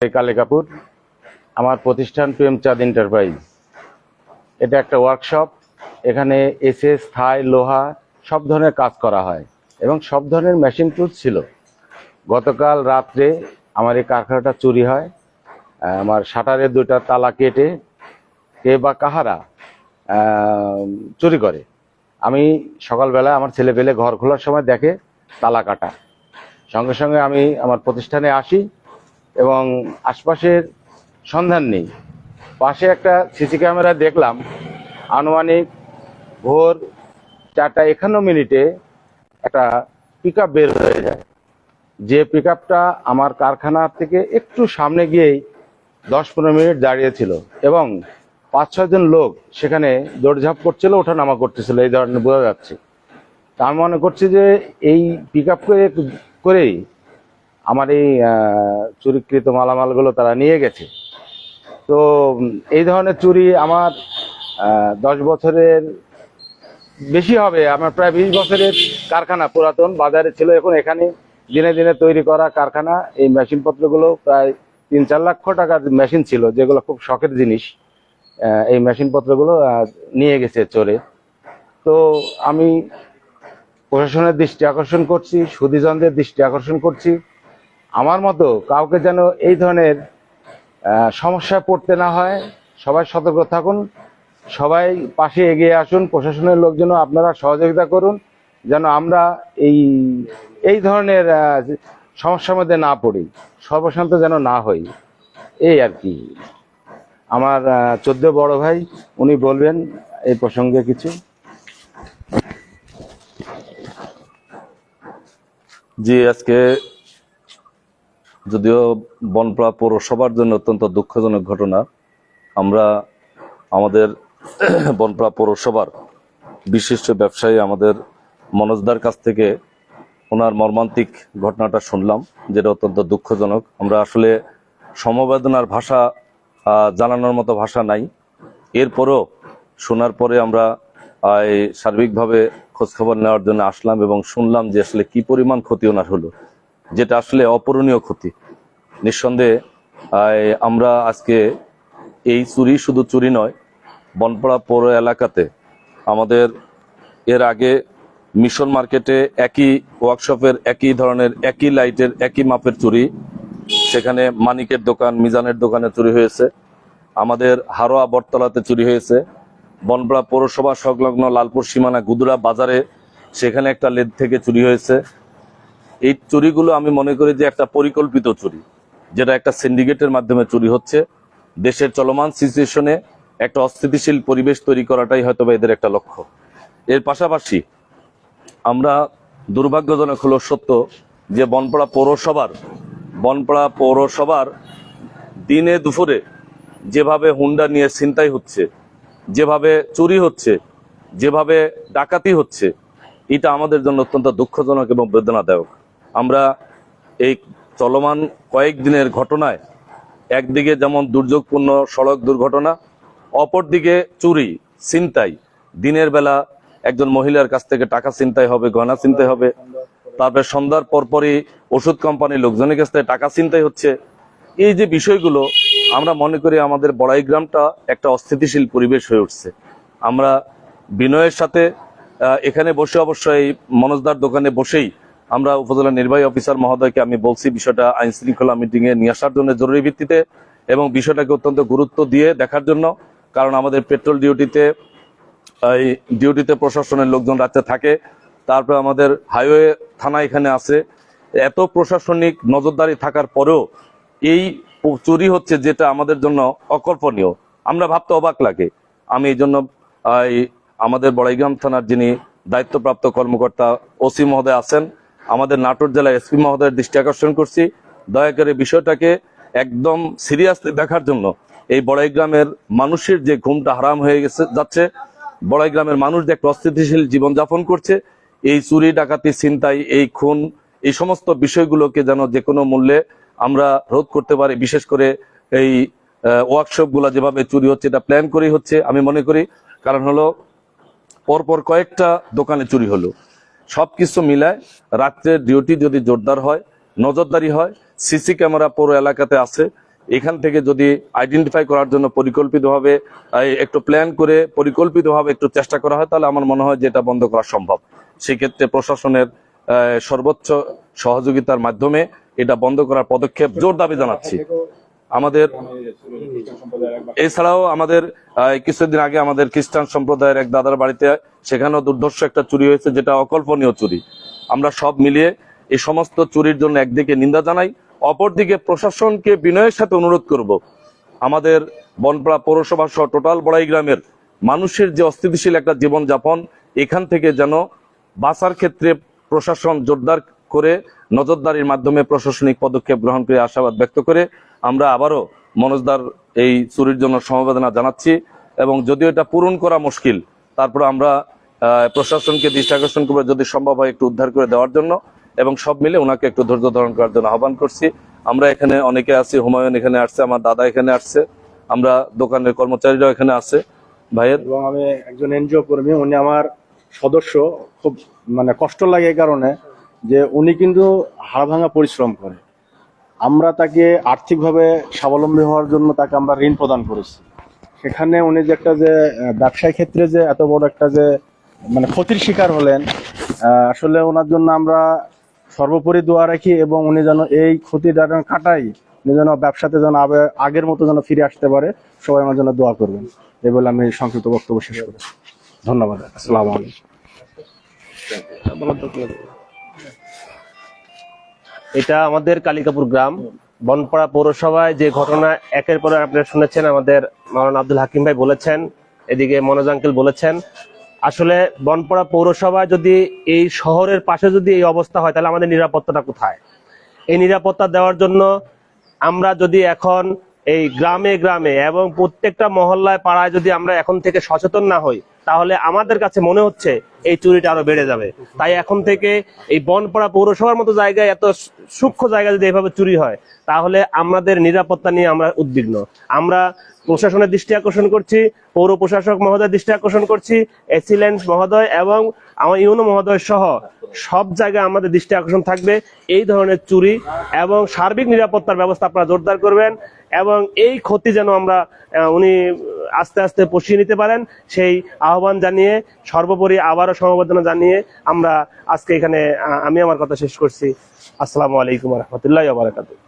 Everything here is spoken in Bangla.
কালে কাপুর আমার প্রতিষ্ঠান প্রেমচাঁদ এন্টারপ্রাইজ এটা একটা ওয়ার্কশপ এখানে এসএস, থাই, লোহা, সব ধরনের কাজ করা হয় এবং সব ধরনের মেশিন টুলস ছিল। গতকাল রাত্রে আমার এই কারখানাটা চুরি হয় আমার শাটারের দুইটা তালা কেটে কে বা কাহারা চুরি করে। আমি সকালবেলা আমার ছেলে পেলে ঘর খোলার সময় দেখে তালা কাটা। সঙ্গে সঙ্গে আমি আমার প্রতিষ্ঠানে আসি এবং আশপাশের সন্ধান নেই। পাশে একটা সিসি ক্যামেরা দেখলাম। আনুমানিক ভোর চারটা একান্ন মিনিটে একটা পিক বের হয়ে যায়। যে পিক আমার কারখানার থেকে একটু সামনে গিয়েই দশ পনেরো মিনিট দাঁড়িয়েছিল এবং পাঁচ ছজন লোক সেখানে দৌড়ঝাঁপ করছিল, ওঠানামা করতেছিল, এই ধরনের বোঝা যাচ্ছে। তা আমি মনে করছি যে এই পিক আপ করে করেই আমার এই চুরিকৃত মালামালগুলো তারা নিয়ে গেছে। তো এই ধরনের চুরি আমার দশ বছরের বেশি হবে। আমার প্রায় বিশ বছরের কারখানা পুরাতন, বাজারে ছিল। এখন এখানে দিনে দিনে তৈরি করা কারখানা, এই মেশিনপত্রগুলো প্রায় তিন চার লক্ষ টাকার মেশিন ছিল, যেগুলো খুব শখের জিনিস। এই মেশিনপত্রগুলো নিয়ে গেছে চোরে। তো, আমি প্রশাসনের দৃষ্টি আকর্ষণ করছি সুদীজনদের দৃষ্টি আকর্ষণ করছি। আমার মতো কাউকে যেন এই ধরনের আহ, সমস্যায় পড়তে না হয় সবাই সতর্ক থাকুন সবাই পাশে এগিয়ে আসুন প্রশাসনের লোকজন আপনারা সহযোগিতা করুন যেন আমরা এই এই ধরনের সমস্যার মধ্যে না পড়ি সর্বশান্ত যেন না হই এই আর কি। আমার চোদ্দ বড় ভাই উনি বলবেন এই প্রসঙ্গে কিছু। জি আজকে যদিও বনপাড়া পৌরসভার জন্য অত্যন্ত দুঃখজনক ঘটনা, আমরা আমাদের বনপাড়া পৌরসভার বিশিষ্ট ব্যবসায়ী আমাদের মনোজদার কাছ থেকে ওনার মর্মান্তিক ঘটনাটা শুনলাম, যেটা অত্যন্ত দুঃখজনক। আমরা আসলে সমবেদনার ভাষা জানানোর মতো ভাষা নাই। এরপরও শোনার পরে আমরা এই সার্বিকভাবে খোঁজখবর নেওয়ার জন্য আসলাম এবং শুনলাম যে আসলে কি পরিমাণ ক্ষতি ওনার হলো, যেটা আসলে অপূরণীয় ক্ষতি। নিঃসন্দেহে আমরা আজকে এই চুরি শুধু চুরি নয়, বনপাড়া পৌর এলাকাতে আমাদের এর আগে মিশন মার্কেটে একই ওয়ার্কশপের একই ধরনের, একই লাইটের, একই মাপের চুরি, সেখানে মানিকের দোকান, মিজানের দোকানে চুরি হয়েছে। আমাদের হারোয়া বটতলাতে চুরি হয়েছে। বনপাড়া পৌরসভা সংলগ্ন লালপুর সীমানা গুদুরা বাজারে সেখানে একটা লেদ থেকে চুরি হয়েছে। এই চুরিগুলো আমি মনে করি যে একটা পরিকল্পিত চুরি। যেটা একটা সিন্ডিকেটের মাধ্যমে চুরি হচ্ছে, দেশের চলমান সিচুয়েশনে একটা অস্থিতিশীল পরিবেশ তৈরি করাটাই হয়তো এদের একটা লক্ষ্য। এর পাশাপাশি আমরা দুর্ভাগ্যজনক হলো সত্য যে বনপাড়া পৌরসভার বনপাড়া পৌরসভার দিনে দুপুরে যেভাবে হুন্ডা নিয়ে ছিনতাই হচ্ছে, যেভাবে চুরি হচ্ছে, যেভাবে ডাকাতি হচ্ছে, এটা আমাদের জন্য অত্যন্ত দুঃখজনক এবং বেদনাদায়ক। আমরা এই চলমান কয়েকদিনের ঘটনায় একদিকে যেমন দুর্যোগপূর্ণ সড়ক দুর্ঘটনা, অপরদিকে চুরি, ছিনতাই। দিনের বেলা একজন মহিলার কাছ থেকে টাকা ছিনতাই হবে, গয়না ছিনতাই হবে। তারপরে সন্ধ্যার পরপরই ওষুধ কোম্পানির লোকজনের কাছ থেকে টাকা ছিনতাই হচ্ছে। এই যে বিষয়গুলো, আমরা মনে করি আমাদের বড়াই গ্রামটা একটা অস্থিতিশীল পরিবেশ হয়ে উঠছে। আমরা বিনয়ের সাথে এখানে বসে অবশ্যই মনোজদার দোকানে বসেই আমরা উপজেলা নির্বাহী অফিসার মহোদয়কে আমি বলছি, বিষয়টা আইন শৃঙ্খলা মিটিং এ নিয়ে আসার জন্য জরুরি ভিত্তিতে এবং বিষয়টাকে অত্যন্ত গুরুত্ব দিয়ে দেখার জন্য, কারণ আমাদের পেট্রোল ডিউটিতে, এই ডিউটিতে প্রশাসনের লোকজন রাতে থাকে, তারপরে আমাদের হাইওয়ে থানা এখানে আছে। এত প্রশাসনিক নজরদারি থাকার পরেও এই চুরি হচ্ছে যেটা আমাদের জন্য অকল্পনীয়। আমরা ভাবতে অবাক লাগে। আমি এই জন্য আমাদের বড়াইগ্রাম থানার যিনি দায়িত্বপ্রাপ্ত কর্মকর্তা ওসি মহোদয় আছেন আমাদের নাটোর জেলার এসপি মহোদয়ের দৃষ্টি আকর্ষণ করছি। দয়া করে বিষয়টাকে একদম সিরিয়াসলি দেখার জন্য এই বড়াই গ্রামের মানুষের যে ঘুমটা হারাম হয়ে গেছে, যাচ্ছে, বড়াই গ্রামের মানুষ যে একটা অস্থিতিশীল জীবনযাপন করছে, এই চুরি, ডাকাতি, ছিনতাই, এই খুন, এই সমস্ত বিষয়গুলোকে যেন যে কোনো মূল্যে আমরা রোধ করতে পারি, বিশেষ করে এই ওয়ার্কশপগুলা যেভাবে চুরি হচ্ছে, এটা প্ল্যান করেই হচ্ছে, আমি মনে করি। কারণ হলো, পরপর কয়েকটা দোকানে চুরি হলো। সবকিছু মিলায় রাত্রের ডিউটি যদি জোরদার হয়, নজরদারি হয় সিসি ক্যামেরা পুরো এলাকাতে আছে। এখান থেকে যদি আইডেন্টিফাই করার জন্য পরিকল্পিতভাবে একটু প্ল্যান করে পরিকল্পিতভাবে একটু চেষ্টা করা হয়, তাহলে আমার মনে হয় যে এটা বন্ধ করা সম্ভব। সেক্ষেত্রে প্রশাসনের সর্বোচ্চ সহযোগিতার মাধ্যমে এটা বন্ধ করার পদক্ষেপ জোর দাবি জানাচ্ছি। আমাদের এছাড়াও আমাদের কিছুদিন আগে আমাদের খ্রিস্টান সম্প্রদায়ের এক দাদার বাড়িতে সেখানেও দুর্ধর্ষ একটা চুরি হয়েছে, যেটা অকল্পনীয় চুরি। আমরা সব মিলিয়ে এই সমস্ত চুরির জন্য একদিকে নিন্দা জানাই, অপরদিকে প্রশাসনকে বিনয়ের সাথে অনুরোধ করব। আমাদের বনপাড়া পৌরসভা সহ টোটাল বড়াই গ্রামের মানুষের যে অস্থিতিশীল একটা জীবনযাপন, এখান থেকে যেন বাঁচার ক্ষেত্রে প্রশাসন জোরদার করে নজরদারির মাধ্যমে প্রশাসনিক পদক্ষেপ গ্রহণ করে আশাবাদ ব্যক্ত করে আমরা আবারও মনোজদার এই চুরির জন্য সমবেদনা জানাচ্ছি এবং যদিও এটা পূরণ করা মুশকিল তারপর আমরা প্রশাসনকে দৃষ্টি আকর্ষণ করব যদি সম্ভব হয় একটু উদ্ধার করে দেওয়ার জন্য এবং সব মিলে ওনাকে একটু ধৈর্য ধারণ করার জন্য আহ্বান করছি। আমরা এখানে অনেকে আছি, হুমায়ুন এখানে আসছে, আমার দাদা এখানে আসছে, আমরা দোকানের কর্মচারীরাও এখানে আছে। ভাইয়ের? এবং আমি একজন এনজিও কর্মী, উনি আমার সদস্য, খুব মানে কষ্ট লাগে এই কারণে। যে উনি কিন্তু হাড় ভাঙা পরিশ্রম করে। আমরা তাকে আর্থিকভাবে স্বাবলম্বী হওয়ার জন্য তাকে আমরা ঋণ প্রদান করেছি। সেখানে উনি যে একটা যে ব্যবসায় ক্ষেত্রে যে এত বড় একটা যে মানে ক্ষতির শিকার হলেন আসলে ওনার জন্য আমরা সর্বোপরি দোয়া রাখি এবং উনি যেন এই ক্ষতিটা যেন কাটাই উনি যেন ব্যবসাতে যেন আগের মতো যেন ফিরে আসতে পারে, সবাই আমার জন্য দোয়া করবেন। এই বলে আমি সংক্ষিপ্ত বক্তব্য শেষ করেছি। ধন্যবাদ। আসসালামু আলাইকুম। এটা আমাদের কালিকাপুর গ্রাম, বনপাড়া পৌরসভায় যে ঘটনা, একের পর আপনারা শুনেছেন, আমাদের মাওলানা আব্দুল হাকিম ভাই বলেছেন, এদিকে মনোজ আঙ্কেল বলেছেন। আসলে বনপাড়া পৌরসভায় যদি এই শহরের পাশে যদি এই অবস্থা হয়, তাহলে আমাদের নিরাপত্তাটা কোথায়? এই নিরাপত্তা দেওয়ার জন্য আমরা যদি এখন এই গ্রামে গ্রামে এবং প্রত্যেকটা মহল্লায় পাড়ায় যদি আমরা এখন থেকে সচেতন না হই তাহলে আমাদের কাছে মনে হচ্ছে এই চুরিটা আরও বেড়ে যাবে। তাই এখন থেকে এই বনপাড়া পৌরসভার মতো জায়গায় এত সূক্ষ্ম জায়গায় যদি এভাবে চুরি হয়, তাহলে আমাদের নিরাপত্তা নিয়ে আমরা উদ্বিগ্ন। আমরা প্রশাসনের দৃষ্টি আকর্ষণ করছি, পৌর প্রশাসক মহোদয় দৃষ্টি আকর্ষণ করছি, এসিলেন্স মহোদয় এবং আমার ইউনো মহোদয় সহ সব জায়গায় আমাদের দৃষ্টি আকর্ষণ থাকবে। এই ধরনের চুরি এবং সার্বিক নিরাপত্তার ব্যবস্থা আপনারা জোরদার করবেন এবং এই ক্ষতি যেন আমরা উনি আস্তে আস্তে পুষিয়ে নিতে পারেন। সেই আহ্বান জানিয়ে, সর্বোপরি আবারও সমবেদনা জানিয়ে আমরা আজকে এখানে আমি আমার কথা শেষ করছি। আসসালামু আলাইকুম রহমতুল্লাহ বারাকাতুহ।